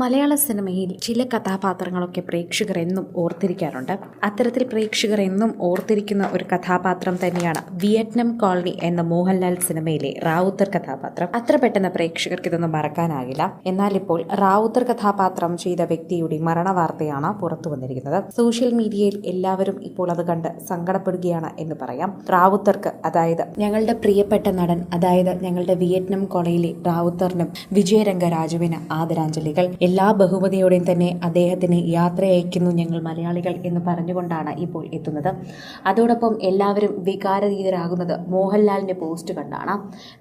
മലയാള സിനിമയിൽ ചില കഥാപാത്രങ്ങളൊക്കെ പ്രേക്ഷകർ എന്നും ഓർത്തിരിക്കാറുണ്ട്. അത്തരത്തിൽ പ്രേക്ഷകർ എന്നും ഓർത്തിരിക്കുന്ന ഒരു കഥാപാത്രം തന്നെയാണ് വിയറ്റ്നാം കോളനി എന്ന മോഹൻലാൽ സിനിമയിലെ റാവുത്തർ കഥാപാത്രം. അത്ര പെട്ടെന്ന് പ്രേക്ഷകർക്ക് ഇതൊന്നും മറക്കാനാകില്ല. എന്നാൽ ഇപ്പോൾ റാവുത്തർ കഥാപാത്രം ചെയ്ത വ്യക്തിയുടെ മരണവാർത്തയാണ് പുറത്തു വന്നിരിക്കുന്നത്. സോഷ്യൽ മീഡിയയിൽ എല്ലാവരും ഇപ്പോൾ അത് കണ്ട് സങ്കടപ്പെടുകയാണ് എന്ന് പറയാം. റാവുത്തർക്ക് അതായത് ഞങ്ങളുടെ പ്രിയപ്പെട്ട നടൻ അതായത് ഞങ്ങളുടെ വിയറ്റ്നാം കോളനിയിലെ റാവുത്തറിനും വിജയരംഗരാജുവിന് ആദരാഞ്ജലികൾ. എല്ലാ ബഹുമതിയോടെയും തന്നെ അദ്ദേഹത്തിന് യാത്ര അയക്കുന്നു ഞങ്ങൾ മലയാളികൾ എന്ന് പറഞ്ഞുകൊണ്ടാണ് ഇപ്പോൾ എത്തുന്നത്. അതോടൊപ്പം എല്ലാവരും വികാരതീതരാകുന്നത് മോഹൻലാലിന്റെ പോസ്റ്റ് കണ്ടാണ്.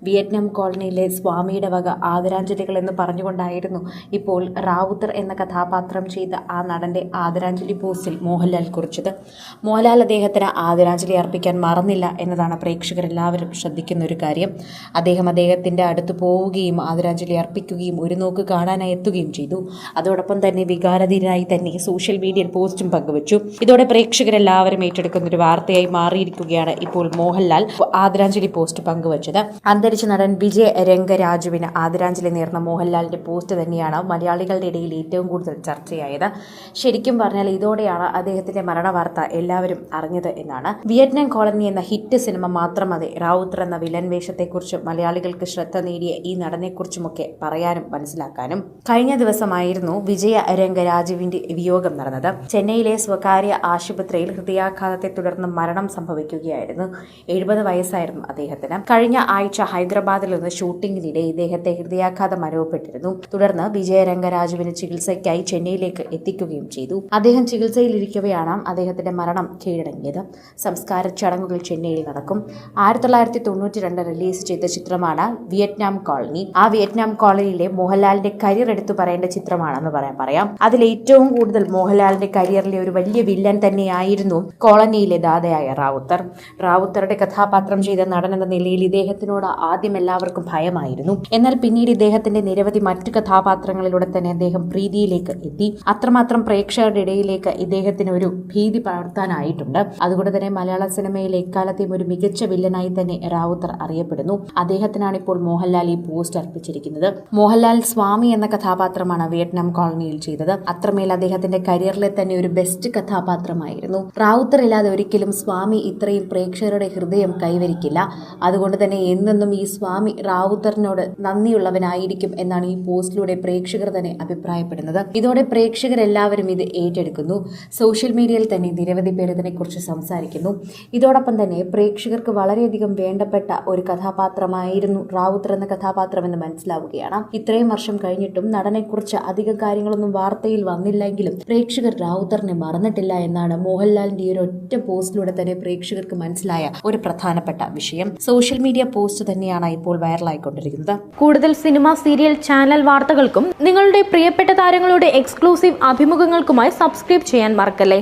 വിയറ്റ്നാം കോളനിയിലെ സ്വാമിയുടെ വക ആദരാഞ്ജലികൾ എന്ന് പറഞ്ഞുകൊണ്ടായിരുന്നു ഇപ്പോൾ റാവുത്തർ എന്ന കഥാപാത്രം ചെയ്ത ആ നടന്റെ ആദരാഞ്ജലി പോസ്റ്റിൽ മോഹൻലാൽ കുറിച്ചത്. മോഹൻലാൽ അദ്ദേഹത്തിന് ആദരാഞ്ജലി അർപ്പിക്കാൻ മറന്നില്ല എന്നതാണ് പ്രേക്ഷകരെല്ലാവരും ശ്രദ്ധിക്കുന്ന ഒരു കാര്യം. അദ്ദേഹം അദ്ദേഹത്തിന്റെ അടുത്ത് പോവുകയും ആദരാഞ്ജലി അർപ്പിക്കുകയും ഒരു നോക്ക് കാണാനായി എത്തുകയും ചെയ്തു. അതോടൊപ്പം തന്നെ വികാരധീരനായി തന്നെ സോഷ്യൽ മീഡിയയിൽ പോസ്റ്റും പങ്കുവച്ചു. ഇതോടെ പ്രേക്ഷകരെല്ലാവരും ഏറ്റെടുക്കുന്ന ഒരു വാർത്തയായി മാറിയിരിക്കുകയാണ് ഇപ്പോൾ മോഹൻലാൽ ആദരാഞ്ജലി പോസ്റ്റ് പങ്കുവച്ചത്. അന്തരിച്ച നടൻ വിജയ് രംഗരാജുവിന് ആദരാഞ്ജലി നേർന്ന മോഹൻലാലിന്റെ പോസ്റ്റ് തന്നെയാണ് മലയാളികളുടെ ഇടയിൽ ഏറ്റവും കൂടുതൽ ചർച്ചയായത്. ശരിക്കും പറഞ്ഞാൽ ഇതോടെയാണ് അദ്ദേഹത്തിന്റെ മരണ വാർത്ത എല്ലാവരും അറിഞ്ഞത് എന്നാണ്. വിയറ്റ്നാം കോളനി എന്ന ഹിറ്റ് സിനിമ മാത്രം മതി എന്ന വിലൻ വേഷത്തെക്കുറിച്ചും മലയാളികൾക്ക് ശ്രദ്ധ നേടിയ ഈ നടനെക്കുറിച്ചുമൊക്കെ പറയാനും മനസ്സിലാക്കാനും. കഴിഞ്ഞ ദിവസമായിരുന്നു വിജയ രംഗരാജുവിന്റെ വിയോഗം നടന്നത്. ചെന്നൈയിലെ സ്വകാര്യ ആശുപത്രിയിൽ ഹൃദയാഘാതത്തെ തുടർന്ന് മരണം സംഭവിക്കുകയായിരുന്നു. എഴുപത് വയസ്സായിരുന്നു അദ്ദേഹത്തിന്. കഴിഞ്ഞ ആഴ്ച ഹൈദരാബാദിൽ നിന്ന് ഷൂട്ടിംഗിനിടെ ഇദ്ദേഹത്തെ ഹൃദയാഘാതം അനുഭവപ്പെട്ടിരുന്നു. തുടർന്ന് വിജയ രംഗരാജുവിന് ചികിത്സയ്ക്കായി ചെന്നൈയിലേക്ക് എത്തിക്കുകയും ചെയ്തു. അദ്ദേഹം ചികിത്സയിലിരിക്കവെയാണ് അദ്ദേഹത്തിന്റെ മരണം കീഴടങ്ങിയത്. സംസ്കാര ചടങ്ങുകൾ ചെന്നൈയിൽ നടക്കും. ആയിരത്തി തൊള്ളായിരത്തി തൊണ്ണൂറ്റി രണ്ട് റിലീസ് ചെയ്ത ചിത്രമാണ് വിയറ്റ്നാം കോളനി. ആ വിയറ്റ്നാം കോളനിയിലെ മോഹൻലാലിന്റെ കരിയർ എടുത്തു പറയേണ്ട ചിത്രമാണെന്ന് പറയാം പറയാം. അതിൽ ഏറ്റവും കൂടുതൽ മോഹൻലാലിന്റെ കരിയറിലെ ഒരു വലിയ വില്ലൻ തന്നെയായിരുന്നു കോളനിയിലെ ദാതയായ റാവുത്തർ. റാവുത്തറുടെ കഥാപാത്രം ചെയ്ത നടൻ എന്ന നിലയിൽ ഇദ്ദേഹത്തിനോട് ആദ്യം എല്ലാവർക്കും ഭയമായിരുന്നു. എന്നാൽ പിന്നീട് ഇദ്ദേഹത്തിന്റെ നിരവധി മറ്റു കഥാപാത്രങ്ങളിലൂടെ തന്നെ അദ്ദേഹം പ്രീതിയിലേക്ക് എത്തി. അത്രമാത്രം പ്രേക്ഷകരുടെ ഇടയിലേക്ക് ഇദ്ദേഹത്തിന് ഒരു ഭീതി പകർത്താനായിട്ടുണ്ട്. അതുകൊണ്ട് തന്നെ മലയാള സിനിമയിലെ എക്കാലത്തെയും ഒരു മികച്ച വില്ലനായി തന്നെ റാവുത്തർ അറിയപ്പെടുന്നു. അദ്ദേഹത്തിനാണ് ഇപ്പോൾ മോഹൻലാൽ ഈ പോസ്റ്റ് അർപ്പിച്ചിരിക്കുന്നത്. മോഹൻലാൽ സ്വാമി എന്ന കഥാപാത്രമാണ് വിയറ്റ്നാം കോളനിയിൽ ചെയ്തത്. അത്രമേൽ അദ്ദേഹത്തിന്റെ കരിയറിലെ തന്നെ ഒരു ബെസ്റ്റ് കഥാപാത്രമായിരുന്നു. റാവുത്തർ ഇല്ലാതെ ഒരിക്കലും സ്വാമി ഇത്രയും പ്രേക്ഷകരുടെ ഹൃദയം കൈവരിക്കില്ല. അതുകൊണ്ട് തന്നെ എന്നെന്നും ഈ സ്വാമി റാവുത്തറിനോട് നന്ദിയുള്ളവനായിരിക്കും എന്നാണ് ഈ പോസ്റ്റിലൂടെ പ്രേക്ഷകർ തന്നെ അഭിപ്രായപ്പെടുന്നത്. ഇതോടെ പ്രേക്ഷകരെല്ലാവരും ഇത് ഏറ്റെടുക്കുന്നു. സോഷ്യൽ മീഡിയയിൽ തന്നെ നിരവധി പേർ ഇതിനെക്കുറിച്ച് സംസാരിക്കുന്നു. ഇതോടൊപ്പം തന്നെ പ്രേക്ഷകർക്ക് വളരെയധികം വേണ്ടപ്പെട്ട ഒരു കഥാപാത്രമായിരുന്നു റാവുത്തർ എന്ന കഥാപാത്രം എന്ന് മനസ്സിലാവുകയാണ്. ഇത്രയും വർഷം കഴിഞ്ഞിട്ടും നടനെക്കുറിച്ച് അധിക കാര്യങ്ങളൊന്നും വാർത്തയിൽ വന്നില്ലെങ്കിലും പ്രേക്ഷകർ റാവുത്തറിനെ മറന്നിട്ടില്ല എന്നാണ് മോഹൻലാലിന്റെ ഈ ഒറ്റ പോസ്റ്റിലൂടെ തന്നെ പ്രേക്ഷകർക്ക് മനസ്സിലായ ഒരു പ്രധാനപ്പെട്ട വിഷയം. സോഷ്യൽ മീഡിയ പോസ്റ്റ് തന്നെയാണ് ഇപ്പോൾ വൈറലായിക്കൊണ്ടിരിക്കുന്നത്. കൂടുതൽ സിനിമ സീരിയൽ ചാനൽ വാർത്തകൾക്കും നിങ്ങളുടെ പ്രിയപ്പെട്ട താരങ്ങളുടെ എക്സ്ക്ലൂസീവ് അഭിമുഖങ്ങൾക്കുമായി സബ്സ്ക്രൈബ് ചെയ്യാൻ മറക്കല്ലേ?